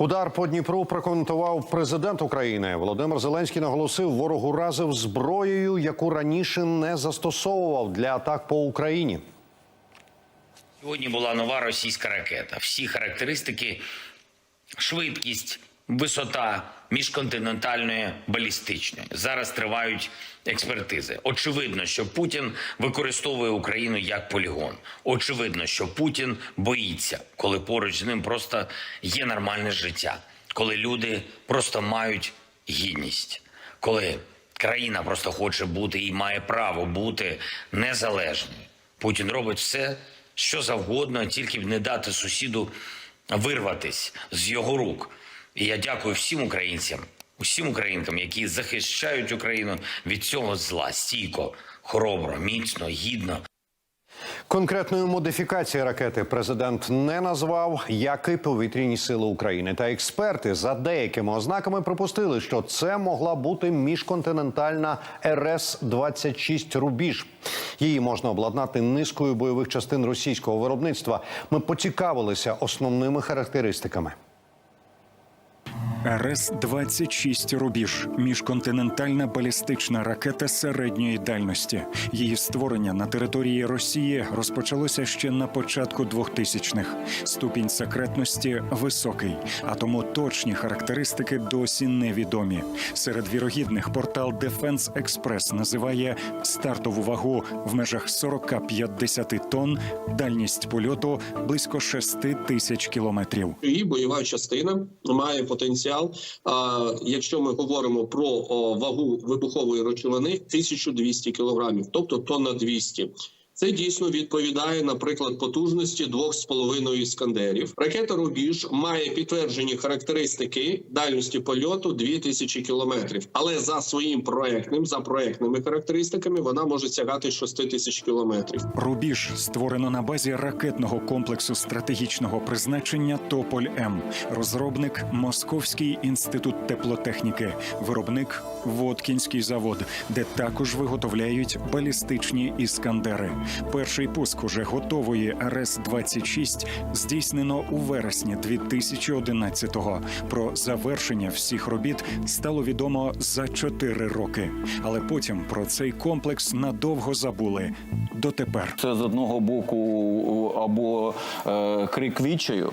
Удар по Дніпру прокоментував президент України. Володимир Зеленський наголосив, ворогу разив зброєю, яку раніше не застосовував для атак по Україні. Сьогодні була нова російська ракета. Всі характеристики, швидкість, висота міжконтинентальної балістичної. Зараз тривають експертизи. Очевидно, що Путін використовує Україну як полігон. Очевидно, що Путін боїться, коли поруч з ним просто є нормальне життя, коли люди просто мають гідність, коли країна просто хоче бути і має право бути незалежною. Путін робить все, що завгодно, тільки б не дати сусіду вирватись з його рук. І я дякую всім українцям, усім українкам, які захищають Україну від цього зла стійко, хоробро, міцно, гідно. Конкретної модифікації ракети президент не назвав, як і повітряні сили України. Та експерти за деякими ознаками припустили, що це могла бути міжконтинентальна РС 26 Рубіж. Її можна обладнати низкою бойових частин російського виробництва. Ми поцікавилися основними характеристиками. РС-26 «Рубіж» – міжконтинентальна балістична ракета середньої дальності. Її створення на території Росії розпочалося ще на початку 2000-х. Ступінь секретності високий, а тому точні характеристики досі невідомі. Серед вірогідних портал Defense Express називає стартову вагу в межах 40-50 тонн, дальність польоту близько 6 тисяч кілометрів. Її бойова частина має потенціал. А, якщо ми говоримо про вагу вибухової речовини, 1200 кілограмів, тобто тонна 200. Це дійсно відповідає, наприклад, потужності двох з половиною іскандерів. Ракета Рубіж має підтверджені характеристики дальності польоту 2000 кілометрів, але за своїм проектним, за проектними характеристиками, вона може сягати 6000 кілометрів. Рубіж створено на базі ракетного комплексу стратегічного призначення Тополь М. Розробник Московський інститут теплотехніки, виробник Водкінський завод, де також виготовляють балістичні іскандери. Перший пуск уже готової РС 26 здійснено у вересні 2011-го. Про завершення всіх робіт стало відомо за 4 роки. Але потім про цей комплекс надовго забули. Дотепер. Це з одного боку або е, крик відчаю.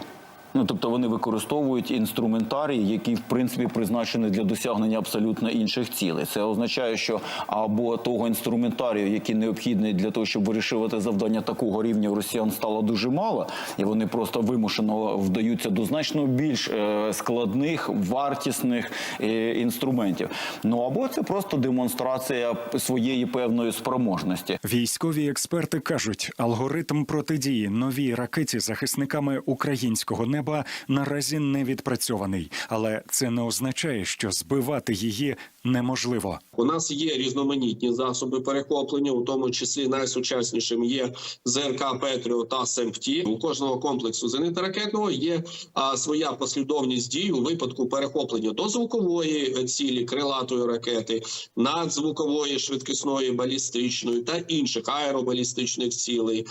Ну, тобто вони використовують інструментарій, який в принципі призначений для досягнення абсолютно інших цілей. Це означає, що або того інструментарію, який необхідний для того, щоб вирішувати завдання такого рівня, росіян стало дуже мало, і вони просто вимушено вдаються до значно більш е, складних, вартісних е, інструментів. Ну або це просто демонстрація своєї певної спроможності. Військові експерти кажуть, алгоритм протидії новій ракеті захисниками українського неба наразі не відпрацьований, але це не означає, що збивати її неможливо. У нас є різноманітні засоби перехоплення, у тому числі найсучаснішим є ЗРК Петріо та СЕМПТІ. У кожного комплексу зенитно-ракетного є а, своя послідовність дій у випадку перехоплення до звукової цілі крилатої ракети, надзвукової швидкісної балістичної та інших аеробалістичних цілей.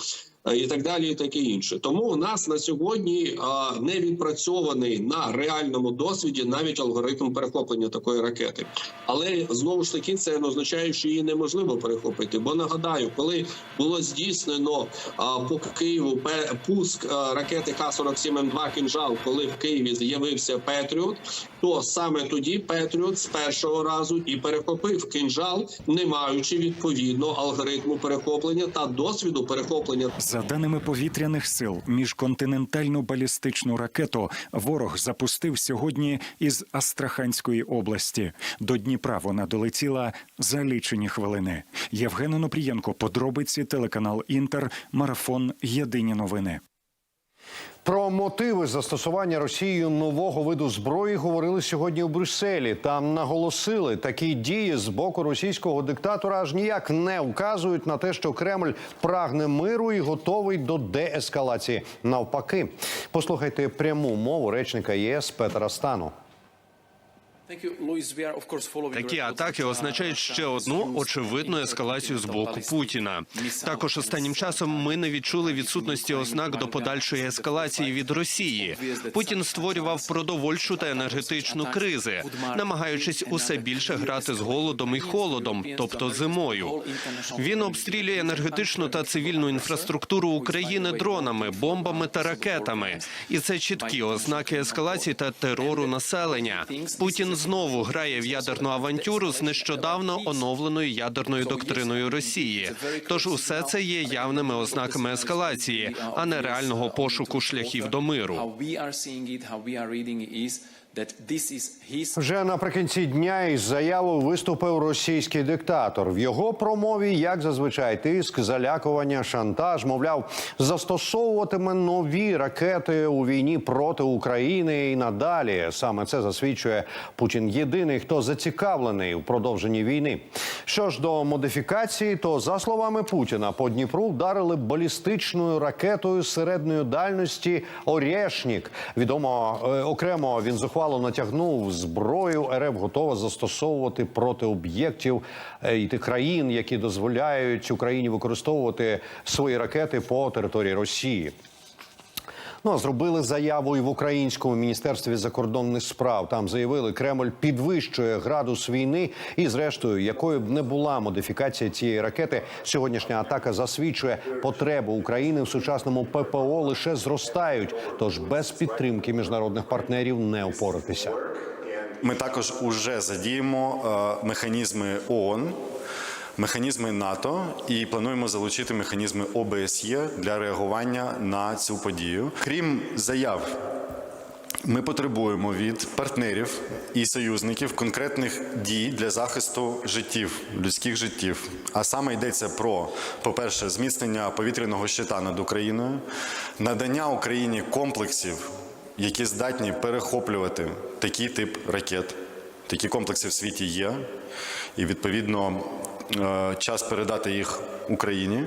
Е, І так далі, і таке інше. Тому у нас на сьогодні не відпрацьований на реальному досвіді навіть алгоритм перехоплення такої ракети. Але знову ж таки це не означає, що її неможливо перехопити. Бо нагадаю, коли було здійснено по Києву пуск ракети Х-47М2 «Кінжал», коли в Києві з'явився Петріот, то саме тоді Петріот з першого разу і перехопив кінжал, не маючи відповідно алгоритму перехоплення та досвіду перехоплення. За даними повітряних сил, міжконтинентальну балістичну ракету ворог запустив сьогодні із Астраханської області. До Дніпра вона долетіла за лічені хвилини. Євген Онопрієнко, подробиці, телеканал Інтер, марафон. Єдині новини. Про мотиви застосування Росією нового виду зброї говорили сьогодні у Брюсселі. Там наголосили, такі дії з боку російського диктатора аж ніяк не вказують на те, що Кремль прагне миру і готовий до деескалації. Навпаки, послухайте пряму мову речника ЄС Петра Стану. Такі атаки означають ще одну очевидну ескалацію з боку Путіна. Також останнім часом ми не відчули відсутності ознак до подальшої ескалації від Росії. Путін створював продовольчу та енергетичну кризи, намагаючись усе більше грати з голодом і холодом, тобто зимою. Він обстрілює енергетичну та цивільну інфраструктуру України дронами, бомбами та ракетами. І це чіткі ознаки ескалації та терору населення. Путін знову грає в ядерну авантюру з нещодавно оновленою ядерною доктриною Росії. Тож усе це є явними ознаками ескалації, а не реального пошуку шляхів до миру. Вже наприкінці дня із заявою виступив російський диктатор. В його промові, як зазвичай, тиск, залякування, шантаж, мовляв, застосовуватиме нові ракети у війні проти України і надалі. Саме це засвідчує Путін єдиний, хто зацікавлений у продовженні війни. Що ж до модифікації, то за словами Путіна по Дніпру вдарили балістичною ракетою середньої дальності Орєшнік. Відомо е, окремо він зухвало натягнув зброю. РФ готова застосовувати проти об'єктів е, і тих країн, які дозволяють Україні використовувати свої ракети по території Росії. Ну зробили заяву і в українському міністерстві закордонних справ. Там заявили, Кремль підвищує градус війни, і зрештою, якою б не була модифікація цієї ракети, сьогоднішня атака засвідчує потребу України в сучасному ППО лише зростають. Тож без підтримки міжнародних партнерів не впоратися. Ми також уже задіємо е, механізми ООН, механізми НАТО і плануємо залучити механізми ОБСЄ для реагування на цю подію. Крім заяв. Ми потребуємо від партнерів і союзників конкретних дій для захисту життів, людських життів. А саме йдеться про, по-перше, зміцнення повітряного щита над Україною, надання Україні комплексів, які здатні перехоплювати такий тип ракет. Такі комплекси в світі є, і відповідно час передати їх Україні.